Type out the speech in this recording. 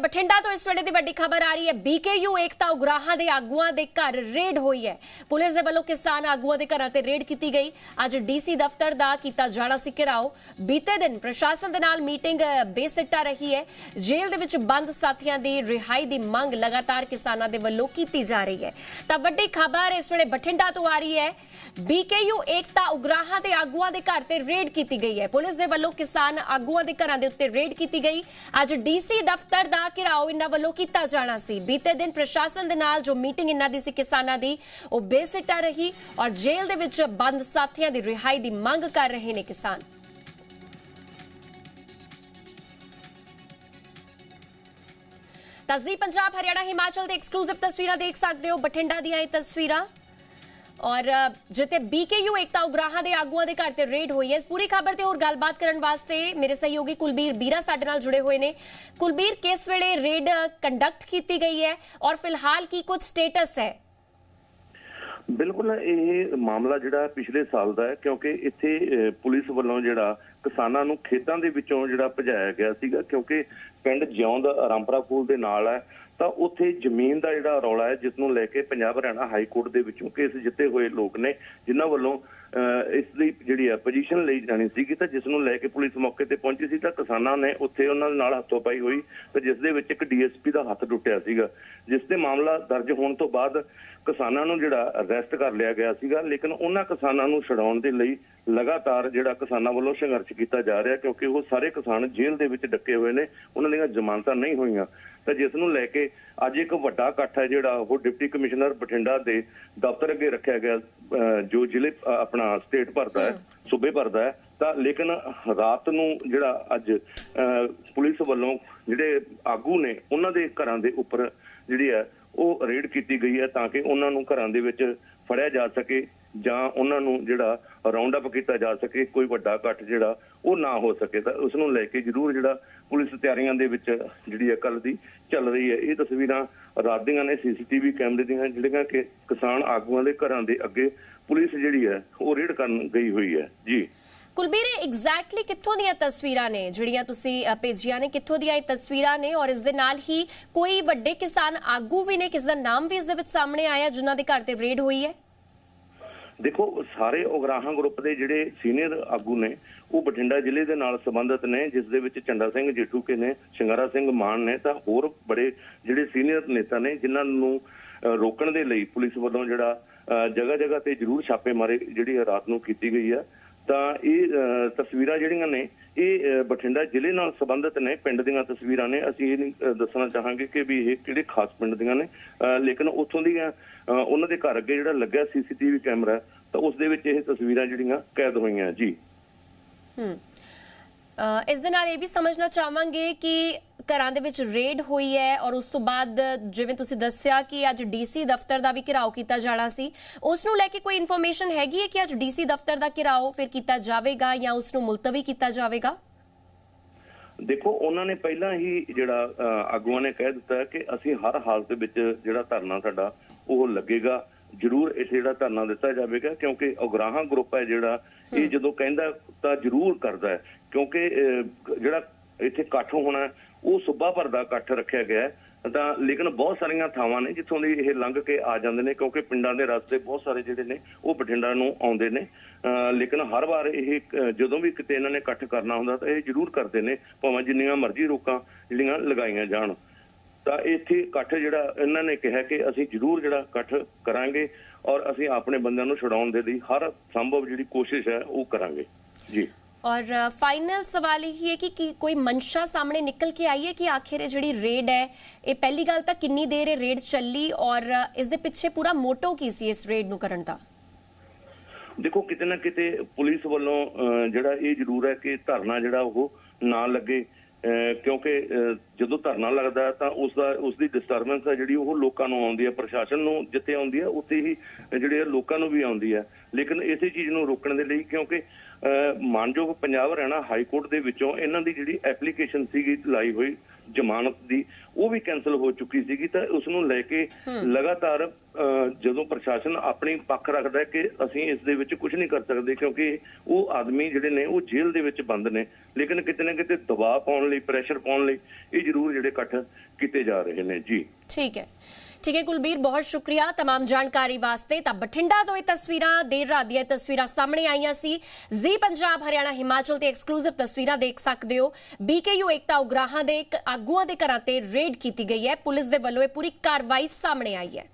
ਬਠਿੰਡਾ ਤੋਂ ਇਸ ਵੇਲੇ ਦੀ ਵੱਡੀ ਖਬਰ ਆ ਰਹੀ ਹੈ। ਬੀਕੇਯੂ ਏਕਤਾ ਉਗਰਾਹਾਂ ਦੇ ਆਗੂਆਂ ਦੇ ਘਰ ਰੇਡ ਹੋਈ ਹੈ। ਪੁਲਿਸ ਦੇ ਵੱਲੋਂ ਕਿਸਾਨ ਆਗੂਆਂ ਦੇ ਘਰਾਂ ਤੇ ਰੇਡ ਕੀਤੀ ਗਈ। ਅੱਜ ਡੀਸੀ ਦਫ਼ਤਰ ਦਾ ਕੀਤਾ ਜਾਣਾ ਸੀ ਘਿਰਾਓ। ਬੀਤੇ ਦਿਨ ਪ੍ਰਸ਼ਾਸਨ ਦੇ ਨਾਲ ਮੀਟਿੰਗ ਬੇਸਿੱਟਾ ਰਹੀ ਹੈ। ਜੇਲ੍ਹ ਦੇ ਵਿੱਚ ਬੰਦ ਸਾਥੀਆਂ ਦੀ ਰਿਹਾਈ ਦੀ ਮੰਗ ਲਗਾਤਾਰ ਕਿਸਾਨਾਂ ਦੇ ਵੱਲੋਂ ਕੀਤੀ ਜਾ ਰਹੀ ਹੈ। ਤਾਂ ਵੱਡੀ ਖਬਰ ਇਸ ਵੇਲੇ ਬਠਿੰਡਾ ਤੋਂ ਆ ਰਹੀ ਹੈ। ਬੀਕੇਯੂ ਏਕਤਾ ਉਗਰਾਹਾਂ ਦੇ ਆਗੂਆਂ ਦੇ ਘਰ ਤੇ ਰੇਡ ਕੀਤੀ ਗਈ ਹੈ। ਪੁਲਿਸ ਦੇ ਵੱਲੋਂ ਕਿਸਾਨ ਆਗੂਆਂ ਦੇ ਘਰਾਂ ਦੇ ਉੱਤੇ ਰੇਡ ਕੀਤੀ ਗਈ। ਅੱਜ ਡੀਸੀ ਦਫ਼ਤਰ ਦਾ ਘਿਰਾਓ ਇਹਨਾਂ ਵੱਲੋਂ ਕੀਤਾ ਜਾਣਾ ਸੀ। ਬੀਤੇ ਦਿਨ ਪ੍ਰਸ਼ਾਸਨ ਦੇ ਨਾਲ ਜੋ ਮੀਟਿੰਗ ਇਹਨਾਂ ਦੀ ਸੀ ਕਿਸਾਨਾਂ ਦੀ, ਉਹ ਬੇਸਿੱਟਾ ਰਹੀ ਔਰ ਜੇਲ੍ਹ ਦੇ ਵਿੱਚ ਬੰਦ ਸਾਥੀਆਂ ਦੀ ਰਿਹਾਈ ਦੀ ਮੰਗ ਕਰ ਰਹੇ ਨੇ ਕਿਸਾਨ। ਤਸਦੀ ਪੰਜਾਬ ਹਰਿਆਣਾ ਹਿਮਾਚਲ ਦੇ ਐਕਸਕਲੂਸਿਵ ਤਸਵੀਰਾਂ ਦੇਖ ਸਕਦੇ ਹੋ। ਬਠਿੰਡਾ ਦੀਆਂ ਇਹ ਤਸਵੀਰਾਂ। ਔਰ ਅ, ਬੀਕੇਯੂ ਏਕਤਾ ਉਗਰਾਹਾਂ ਦੇ ਆਗੂਆਂ ਦੇ ਘਰ ਤੇ ਰੇਡ ਹੋਈ ਹੈ ਇਸ ਪੂਰੀ ਖਬਰ ਤੇ ਹੋਰ ਗੱਲਬਾਤ ਕਰਨ ਵਾਸਤੇ ਮੇਰੇ ਸਹਿਯੋਗੀ ਕੁਲਬੀਰ ਬੀਰਾ ਸਾਡੇ ਨਾਲ ਜੁੜੇ ਹੋਏ ਨੇ। ਕੁਲਬੀਰ ਕਿਸ ਵੇਲੇ ਰੇਡ ਕੰਡਕਟ ਕੀਤੀ ਗਈ ਹੈ ਔਰ ਫਿਲਹਾਲ ਕੀ ਕੁਝ ਸਟੇਟਸ ਹੈ? ਬਿਲਕੁਲ ਇਹ ਮਾਮਲਾ ਜਿਹੜਾ ਪਿਛਲੇ ਸਾਲ ਦਾ ਹੈ ਕਿਉਂਕਿ ਇੱਥੇ ਪੁਲਿਸ ਵੱਲੋਂ ਜਿਹੜਾ ਕਿਸਾਨਾਂ ਨੂੰ ਖੇਤਾਂ ਦੇ ਵਿੱਚੋਂ ਜਿਹੜਾ ਭਜਾਇਆ ਗਿਆ ਸੀਗਾ ਕਿਉਂਕਿ ਪਿੰਡ ਜਿਉਂਦ ਰਾਮਪਰਾ ਕੋਲ ਦੇ ਨਾਲ ਹੈ। ਤਾਂ ਉੱਥੇ ਜ਼ਮੀਨ ਦਾ ਜਿਹੜਾ ਰੌਲਾ ਹੈ ਜਿਸ ਨੂੰ ਲੈ ਕੇ ਪੰਜਾਬ ਹਰਿਆਣਾ ਹਾਈ ਕੋਰਟ ਦੇ ਵਿੱਚੋਂ ਕੇਸ ਜਿੱਤੇ ਹੋਏ ਲੋਕ ਨੇ ਜਿਨ੍ਹਾਂ ਵੱਲੋਂ ਅਹ, ਇਸ ਦੀ ਜਿਹੜੀ ਹੈ ਪੋਜੀਸ਼ਨ ਲਈ ਜਾਣੀ ਸੀਗੀ ਤਾਂ ਜਿਸ ਨੂੰ ਲੈ ਕੇ ਪੁਲਿਸ ਮੌਕੇ ਤੇ ਪਹੁੰਚੀ ਸੀ ਤਾਂ ਕਿਸਾਨਾਂ ਨੇ ਉੱਥੇ ਉਹਨਾਂ ਦੇ ਨਾਲ ਹੱਥੋਂ ਪਾਈ ਹੋਈ ਤੇ ਜਿਸ ਦੇ ਵਿੱਚ ਇੱਕ ਡੀਐਸਪੀ ਦਾ ਹੱਥ ਟੁੱਟਿਆ ਸੀਗਾ। ਜਿਸ ਤੇ ਮਾਮਲਾ ਦਰਜ ਹੋਣ ਤੋਂ ਬਾਅਦ ਕਿਸਾਨਾਂ ਨੂੰ ਜਿਹੜਾ ਅਰੈਸਟ ਕਰ ਲਿਆ ਗਿਆ ਸੀਗਾ ਲੇਕਿਨ ਉਹਨਾਂ ਕਿਸਾਨਾਂ ਨੂੰ ਛਡਾਉਣ ਦੇ ਲਈ ਲਗਾਤਾਰ ਜਿਹੜਾ ਕਿਸਾਨਾਂ ਵੱਲੋਂ ਸੰਘਰਸ਼ ਕੀਤਾ ਜਾ ਰਿਹਾ ਕਿਉਂਕਿ ਉਹ ਸਾਰੇ ਕਿਸਾਨ ਜੇਲ੍ਹ ਦੇ ਵਿੱਚ ਡੱਕੇ ਹੋਏ ਨੇ ਉਹਨਾਂ ਦੀਆਂ ਜ਼ਮਾਨਤਾਂ ਨਹੀਂ ਹੋਈਆਂ। ਤਾਂ ਜਿਸ ਨੂੰ ਲੈ ਕੇ ਅੱਜ ਇੱਕ ਵੱਡਾ ਇਕੱਠ ਹੈ ਜਿਹੜਾ ਉਹ ਡਿਪਟੀ ਕਮਿਸ਼ਨਰ ਬਠਿੰਡਾ ਦੇ ਦਫ਼ਤਰ ਅੱਗੇ ਰੱਖਿਆ ਗਿਆ ਜੋ ਜ਼ਿਲ੍ਹੇ ਆਪਣਾ ਸਟੇਟ ਭਰਦਾ ਹੈ ਸੂਬੇ ਭਰਦਾ ਹੈ। ਤਾਂ ਲੇਕਿਨ ਰਾਤ ਨੂੰ ਜਿਹੜਾ ਅੱਜ ਪੁਲਿਸ ਵੱਲੋਂ ਜਿਹੜੇ ਆਗੂ ਨੇ ਉਹਨਾਂ ਦੇ ਘਰਾਂ ਦੇ ਉੱਪਰ ਜਿਹੜੀ ਹੈ ਉਹ ਰੇਡ ਕੀਤੀ ਗਈ ਹੈ ਤਾਂ ਕਿ ਉਹਨਾਂ ਨੂੰ ਘਰਾਂ ਦੇ ਵਿੱਚ ਫੜਿਆ ਜਾ ਸਕੇ। ਜਾਂ ਉਹਨਾਂ ਨੂੰ ਜਿਹੜਾ ਰਾਉਂਡ ਅਪ ਕੀਤਾ ਜਾ ਸਕੇ, ਕੋਈ ਵੱਡਾ ਇਕੱਠ ਜਿਹੜਾ ਉਹ ਨਾ ਹੋ ਸਕੇ, ਤਾਂ ਉਸ ਨੂੰ ਲੈ ਕੇ ਜ਼ਰੂਰ ਜਿਹੜਾ ਪੁਲਿਸ ਤਿਆਰੀਆਂ ਦੇ ਵਿੱਚ ਜਿਹੜੀ ਹੈ ਕੱਲ ਦੀ ਚੱਲ ਰਹੀ ਹੈ। ਇਹ ਤਸਵੀਰਾਂ ਰਾਤ ਦੀਆਂ ਨੇ, ਸੀਸੀਟੀਵੀ ਕੈਮਰੇ ਦੀਆਂ, ਜਿਹੜੀਆਂ ਕਿ ਕਿਸਾਨ ਆਗੂਆਂ ਦੇ ਘਰਾਂ ਦੇ ਅੱਗੇ ਪੁਲਿਸ ਜਿਹੜੀ ਹੈ ਉਹ ਰੇਡ ਕਰਨ ਗਈ ਹੋਈ ਹੈ। ਜੀ। ਕੁਲਬੀਰ ਐਗਜ਼ੈਕਟਲੀ ਕਿੱਥੋਂ ਦੀਆਂ ਤਸਵੀਰਾਂ ਨੇ? ਜਿਹੜੀਆਂ ਤੁਸੀਂ ਭੇਜੀਆਂ ਨੇ, ਕਿੱਥੋਂ ਦੀਆਂ ਇਹ ਤਸਵੀਰਾਂ ਨੇ? ਔਰ ਇਸ ਦੇ ਨਾਲ ਹੀ ਕੋਈ ਵੱਡੇ ਕਿਸਾਨ ਆਗੂ ਵੀ ਨੇ, ਕਿਸ ਦਾ ਨਾਮ ਵੀ ਇਸ ਦੇ ਵਿੱਚ ਸਾਹਮਣੇ ਆਇਆ, ਜਿਨ੍ਹਾਂ ਦੇ ਘਰ ਤੇ ਰੇਡ ਹੋਈ ਹੈ? ਦੇਖੋ ਸਾਰੇ ਉਗਰਾਹਾਂ ਗਰੁੱਪ ਦੇ ਜਿਹੜੇ ਸੀਨੀਅਰ ਆਗੂ ਨੇ ਉਹ ਬਠਿੰਡਾ ਜ਼ਿਲ੍ਹੇ ਦੇ ਨਾਲ ਸੰਬੰਧਿਤ ਨੇ ਜਿਸ ਦੇ ਵਿੱਚ ਚੰਡਾ ਸਿੰਘ ਜੇਠੂਕੇ ਨੇ ਸ਼ਿੰਗਾਰਾ ਸਿੰਘ ਮਾਨ ਨੇ ਤਾਂ ਹੋਰ ਬੜੇ ਜਿਹੜੇ ਸੀਨੀਅਰ ਨੇਤਾ ਨੇ ਜਿਨ੍ਹਾਂ ਨੂੰ ਅਹ, ਰੋਕਣ ਦੇ ਲਈ ਪੁਲਿਸ ਵੱਲੋਂ ਜਿਹੜਾ ਜਗ੍ਹਾ ਜਗ੍ਹਾ ਤੇ ਜ਼ਰੂਰ ਛਾਪੇ ਮਾਰੇ ਜਿਹੜੀ ਰਾਤ ਨੂੰ ਕੀਤੀ ਗਈ ਆ। ਤਾਂ ਇਹ ਤਸਵੀਰਾਂ ਜਿਹੜੀਆਂ ਨੇ, ਇਹ ਬਠਿੰਡਾ ਜ਼ਿਲ੍ਹੇ ਨਾਲ ਸੰਬੰਧਿਤ ਨੇ, ਪਿੰਡ ਦੀਆਂ ਤਸਵੀਰਾਂ ਨੇ। ਅਸੀਂ ਇਹ ਨਹੀਂ ਦੱਸਣਾ ਚਾਹਾਂਗੇ ਕਿ ਵੀ ਇਹ ਕਿਹੜੇ ਖਾਸ ਪਿੰਡ ਦੀਆਂ ਨੇ। ਲੇਕਿਨ ਉੱਥੋਂ ਦੀਆਂ ਉਹਨਾਂ ਦੇ ਘਰ ਅੱਗੇ ਜਿਹੜਾ ਲੱਗਿਆ ਸੀਸੀਟੀਵੀ ਕੈਮਰਾ, ਤਾਂ ਉਸ ਦੇ ਵਿੱਚ ਇਹ ਤਸਵੀਰਾਂ ਜਿਹੜੀਆਂ ਕੈਦ ਹੋਈਆਂ। ਜੀ। ਹਮ ਇਸ ਦੇ ਨਾਲ ਇਹ ਵੀ ਸਮਝਣਾ ਚਾਹਾਂਗੇ ਕਿ ਘਰਾਂ ਦੇ ਵਿੱਚ ਰੇਡ ਹੋਈ ਹੈ ਔਰ ਉਸ ਤੋਂ ਬਾਅਦ ਜਿਵੇਂ ਤੁਸੀਂ ਦੱਸਿਆ ਕਿ ਅੱਜ ਡੀਸੀ ਦਫ਼ਤਰ ਦਾ ਵੀ ਘਿਰਾਓ ਕੀਤਾ ਜਾਣਾ ਸੀ। ਉਸ ਨੂੰ ਲੈ ਕੇ ਕੋਈ ਇਨਫੋਰਮੇਸ਼ਨ ਹੈਗੀ ਹੈ ਕਿ ਅੱਜ ਡੀਸੀ ਦਫ਼ਤਰ ਦਾ ਘਿਰਾਓ ਫਿਰ ਕੀਤਾ ਜਾਵੇਗਾ ਜਾਂ ਉਸ ਨੂੰ ਮੁਲਤਵੀ ਕੀਤਾ ਜਾਵੇਗਾ? ਦੇਖੋ, ਉਹਨਾਂ ਨੇ ਪਹਿਲਾਂ ਹੀ ਜਿਹੜਾ ਆਗੂਆਂ ਨੇ ਕਹਿ ਦਿੱਤਾ ਕਿ ਅਸੀਂ ਹਰ ਹਾਲਤ ਵਿੱਚ ਜਿਹੜਾ ਧਰਨਾ ਸਾਡਾ ਉਹ ਲੱਗੇਗਾ। ਜ਼ਰੂਰ ਇੱਥੇ ਜਿਹੜਾ ਧਰਨਾ ਦਿੱਤਾ ਜਾਵੇਗਾ ਕਿਉਂਕਿ ਉਗਰਾਹਾਂ ਗਰੁੱਪ ਹੈ ਜਿਹੜਾ ਇਹ ਜਦੋਂ ਕਹਿੰਦਾ ਤਾਂ ਜ਼ਰੂਰ ਕਰਦਾ ਕਿਉਂਕਿ ਜਿਹੜਾ ਇੱਥੇ ਇਕੱਠ ਹੋਣਾ ਉਹ ਸੁੱਬਾ ਭਰ ਦਾ ਇਕੱਠ ਰੱਖਿਆ ਗਿਆ ਤਾਂ ਲੇਕਿਨ ਬਹੁਤ ਸਾਰੀਆਂ ਥਾਵਾਂ ਨੇ ਜਿੱਥੋਂ ਦੀ ਇਹ ਲੰਘ ਕੇ ਆ ਜਾਂਦੇ ਨੇ ਕਿਉਂਕਿ ਪਿੰਡਾਂ ਦੇ ਰਸਤੇ ਬਹੁਤ ਸਾਰੇ ਜਿਹੜੇ ਨੇ ਉਹ ਬਠਿੰਡਾ ਨੂੰ ਆਉਂਦੇ ਨੇ। ਲੇਕਿਨ ਹਰ ਵਾਰ ਇਹ ਜਦੋਂ ਵੀ ਕਿਤੇ ਇਹਨਾਂ ਨੇ ਇਕੱਠ ਕਰਨਾ ਹੁੰਦਾ ਤਾਂ ਇਹ ਜ਼ਰੂਰ ਕਰਦੇ ਨੇ ਭਾਵੇਂ ਜਿੰਨੀਆਂ ਮਰਜ਼ੀ ਰੋਕਾਂ ਜਿਹੜੀਆਂ ਲਗਾਈਆਂ ਜਾਣ। ਤਾਂ ਇੱਥੇ ਇਕੱਠ ਜਿਹੜਾ ਇਹਨਾਂ ਨੇ ਕਿਹਾ ਕਿ ਅਸੀਂ ਜ਼ਰੂਰ ਜਿਹੜਾ ਇਕੱਠ ਕਰਾਂਗੇ ਔਰ ਅਸੀਂ ਆਪਣੇ ਬੰਦਿਆਂ ਨੂੰ ਛੁਡਾਉਣ ਦੇ ਲਈ ਹਰ ਸੰਭਵ ਜਿਹੜੀ ਕੋਸ਼ਿਸ਼ ਹੈ ਉਹ ਕਰਾਂਗੇ। ਜੀ। ਔਰ ਫਾਈਨਲ ਸਵਾਲ ਇਹ ਹੈ ਕਿ ਕੋਈ ਮਨਸ਼ਾ ਸਾਹਮਣੇ ਨਿਕਲ ਕੇ ਆਈ ਹੈ ਕਿ ਆਖਿਰ ਇਹ ਜਿਹੜੀ ਰੇਡ ਹੈ ਇਹ ਪਹਿਲੀ ਗੱਲ ਤਾਂ ਕਿੰਨੀ ਦੇਰ ਇਹ ਰੇਡ ਚੱਲੀ ਔਰ ਇਸ ਦੇ ਪਿੱਛੇ ਪੂਰਾ ਮੋਟੋ ਕੀ ਸੀ ਇਸ ਰੇਡ ਨੂੰ ਕਰਨ ਦਾ? ਦੇਖੋ ਕਿਤੇ ਨਾ ਕਿਤੇ ਪੁਲਿਸ ਵੱਲੋਂ ਜਿਹੜਾ ਇਹ ਜ਼ਰੂਰ ਹੈ ਕਿ ਧਰਨਾ ਜਿਹੜਾ ਉਹ ਨਾ ਲੱਗੇ। ਕਿਉਂਕਿ ਜਦੋਂ ਧਰਨਾ ਲੱਗਦਾ ਤਾਂ ਉਸ ਦਾ ਉਸ ਦੀ ਡਿਸਟਰਬੈਂਸ ਹੈ ਜਿਹੜੀ ਉਹ ਲੋਕਾਂ ਨੂੰ ਆਉਂਦੀ ਹੈ ਪ੍ਰਸ਼ਾਸਨ ਨੂੰ ਜਿੱਥੇ ਆਉਂਦੀ ਹੈ ਉੱਥੇ ਹੀ ਜਿਹੜੇ ਆ ਲੋਕਾਂ ਨੂੰ ਵੀ ਆਉਂਦੀ ਹੈ ਲੇਕਿਨ ਇਸੇ ਚੀਜ਼ ਨੂੰ ਰੋਕਣ ਦੇ ਲਈ ਕਿਉਂਕਿ ਅਹ, ਮਾਨਯੋਗ ਪੰਜਾਬ ਹਰਿਆਣਾ ਹਾਈ ਕੋਰਟ ਦੇ ਵਿੱਚੋਂ ਇਹਨਾਂ ਦੀ ਜਿਹੜੀ ਐਪਲੀਕੇਸ਼ਨ ਸੀਗੀ ਲਾਈ ਹੋਈ ਜ਼ਮਾਨਤ ਦੀ ਉਹ ਵੀ ਕੈਨਸਲ ਹੋ ਚੁੱਕੀ ਸੀਗੀ ਤਾਂ ਉਸ ਨੂੰ ਲੈ ਕੇ ਲਗਾਤਾਰ ਜਦੋਂ ਪ੍ਰਸ਼ਾਸਨ ਆਪਣੀ ਪੱਖ ਰੱਖਦਾ ਹੈ ਕਿ ਅਸੀਂ ਇਸ ਦੇ ਵਿੱਚ ਕੁਝ ਨਹੀਂ ਕਰ ਸਕਦੇ ਕਿਉਂਕਿ ਉਹ ਆਦਮੀ ਜਿਹੜੇ ਨੇ ਉਹ ਜੇਲ੍ਹ ਦੇ ਵਿੱਚ ਬੰਦ ਨੇ। ਲੇਕਿਨ ਕਿਤੇ ਨਾ ਕਿਤੇ ਦਬਾਅ ਪਾਉਣ ਲਈ ਪ੍ਰੈਸ਼ਰ ਪਾਉਣ ਲਈ ਇਹ ਜ਼ਰੂਰ ਜਿਹੜੇ ਇਕੱਠ ਕੀਤੇ ਜਾ ਰਹੇ ਨੇ। ਜੀ। ਠੀਕ ਹੈ। ਠੀਕ ਹੈ ਕੁਲਬੀਰ ਬਹੁਤ ਸ਼ੁਕਰੀਆ तमाम ਜਾਣਕਾਰੀ ਵਾਸਤੇ ਤਾਂ ਬਠਿੰਡਾ ਤੋਂ ਇਹ ਤਸਵੀਰਾਂ ਦੇਰ ਰਾਤ ਦੀਆਂ ਇਹ ਤਸਵੀਰਾਂ ਸਾਹਮਣੇ ਆਈਆਂ ਸੀ ਜ਼ੀ ਪੰਜਾਬ ਹਰਿਆਣਾ ਹਿਮਾਚਲ ਤੇ ਐਕਸਕਲੂਸਿਵ ਤਸਵੀਰਾਂ ਦੇਖ ਸਕਦੇ ਹੋ ਬੀਕੇਯੂ ਏਕਤਾ ਉਗਰਾਹਾਂ ਦੇ ਇੱਕ ਆਗੂਆਂ ਦੇ ਘਰਾਂ ਤੇ ਰੇਡ ਕੀਤੀ ਗਈ ਹੈ ਪੁਲਿਸ ਦੇ ਵੱਲੋਂ ਇਹ ਪੂਰੀ ਕਾਰਵਾਈ ਸਾਹਮਣੇ ਆਈ ਹੈ